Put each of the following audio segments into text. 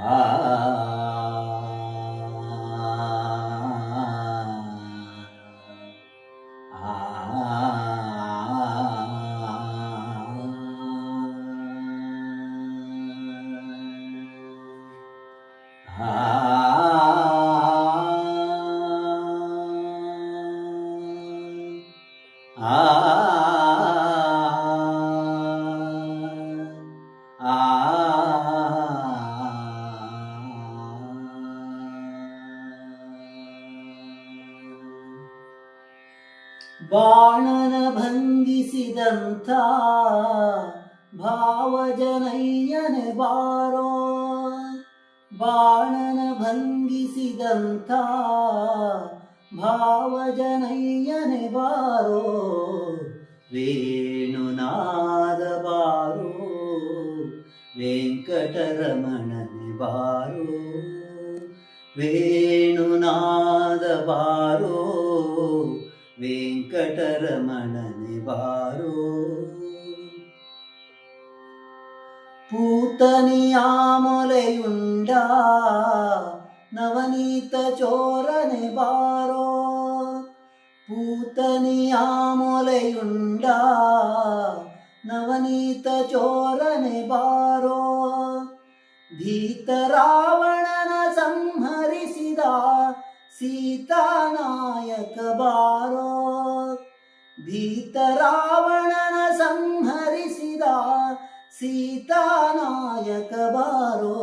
Ah. ah. ಬಾಣನ ಭಂಗಿಸಿದಂಥ ಭಾವಜನಯ್ಯನೆ ಬಾರೋ. ಬಾಣನ ಭಂಗಿಸಿದಂಥ ಭಾವಜನಯ್ಯನೆ ಬಾರೋ. ವೇಣುನಾದ ಬಾರೋ ವೆಂಕಟರಮಣನೆ ಬಾರೋ. ವೇಣುನಾದ ಬಾರೋ ವೆಂಕಟರಮಣನೆ ಬಾರೋ പൂത്തനിയാമൊലയുണ്ട നവനീത ചോരനെ ബാരോ പൂത്തനിയാമൊലയുണ്ട നവനീത ചോരനെ ബാരോ ಭೀತರಾವಣನ ಸಂಹರಿಸಿದ ಸೀತಾನಾಯಕ ಬಾರೋ ಭೀತರಾವಣನ ಸಂಹರಿಸಿದ ಸೀತಾನಾಯಕ ಬಾರೋ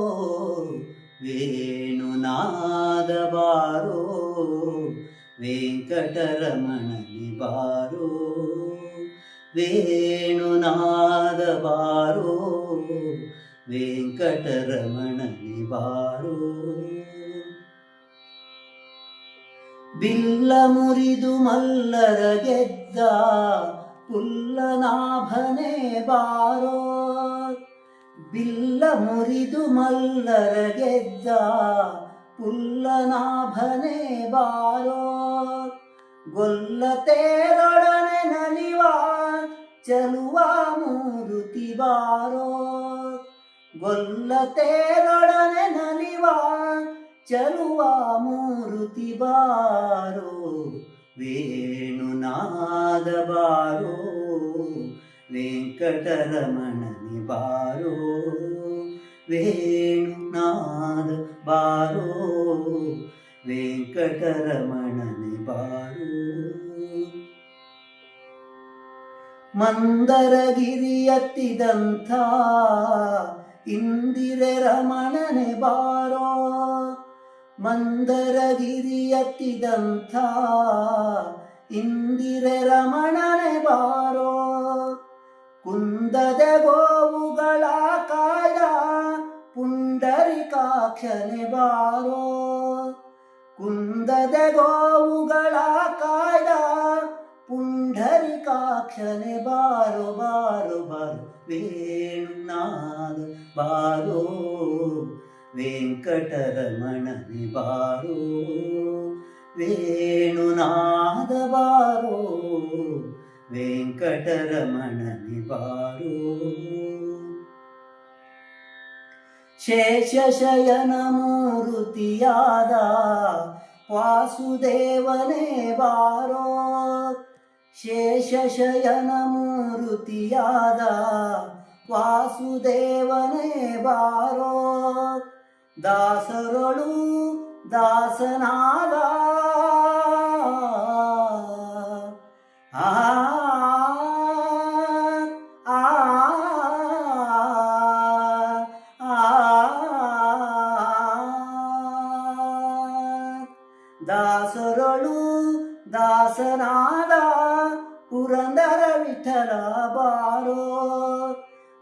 ವೇಣುನಾದ ಬಾರೋ ವೆಂಕಟರಮಣನಿ ಬಾರೋ ವೇಣುನಾದ ಬಾರೋ ವೆಂಕಟರಮಣನಿ ಬಾರೋ ಬಿಲ್ಲ ಮುರಿದು ಮಲ್ಲರ ಗೆದ್ದ ಪುಲ್ಲನಾಭನೇ ಬಾರೋ. ಬಿಲ್ಲ ಮುರಿದು ಮಲ್ಲರ ಗೆದ್ದ ಪುಲ್ಲನಾಭನೇ ಬಾರೋ. ಗೊಲ್ಲ ತೇರೊಡನೆ ನಲಿವ ಚಲುವ ಮೂರುತಿ ಬಾರೋ. ಗೊಲ್ಲ ತೇರೊಡನೆ ನಲಿವ ಚಲುವ ಮೂರುತಿ ಬಾರೋ ವೇಣುನಾದ ಬಾರೋ, ವೆಂಕಟರಮಣನಿ ಬಾರೋ, ವೇಣುನಾದ ಬಾರೋ, ವೆಂಕಟರಮಣನಿ ಬಾರೋ. ಮಂದರಗಿರಿಯತ್ತಿದಂಥ ಇಂದಿರೆ ರಮಣನೆ ಬಾರೋ ಮಂದರಗಿರಿಯತ್ತಿದಂಥ ಇಂದಿರೆ ರಮಣನೆ ಬಾರೋ. ಕುಂದದ ಗೋವುಗಳ ಕಾಯ ಪುಂಡರಿಕಾಕ್ಷನೆ ಬಾರೋ. ಕುಂದದ ಗೋವುಗಳ ಕಾಯ ಪುಂಡರಿಕಾಕ್ಷನೆ ಬಾರೋ ಬಾರೋ ಬಾರೋ. ವೇಣುನಾದ, ಬಾರೋ. ವೆಂಕಟರಮಣನೆ ಬಾರೋ ವೇಣುನಾದ ಬಾರೋ ವೆಂಕಟರಮಣನೆ ಬಾರೋ. ಶೇಷಶಯನ ಮೂರುತಿಯಾದ ವಾಸುದೇವನೇ ಬಾರೋ ಶೇಷಶಯನ ಮೂರುತಿಯಾದ ವಾಸುದೇವನೇ ಬಾರೋ. ದಾಸರೊಳು ದಾಸನಾದ ಆ ದಾಸರೊಳು ದಾಸನಾದ ಪುರಂದರ ವಿಠಲ ಬಾರೋ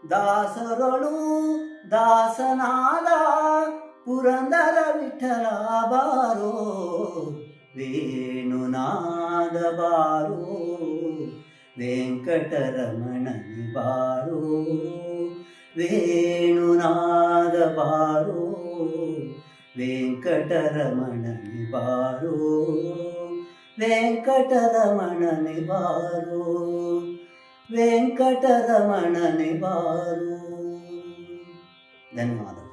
ದಾಸರಳು ದಾಸನಾದ ಪುರಂದರ ವಿಠಲ ಬಾರೋ, ವೇಣುನಾದ ಬಾರೋ, ವೆಂಕಟರಮಣನಿ ಬಾರೋ, ವೇಣುನಾದ ಬಾರೋ, ವೆಂಕಟರಮಣನಿ ಬಾರೋ ವೆಂಕಟರಮಣನಿ ಬಾರೋ ವೆಂಕಟರಮಣನಿ ಬಾರೋ. ಧನ್ಯವಾದಗಳು.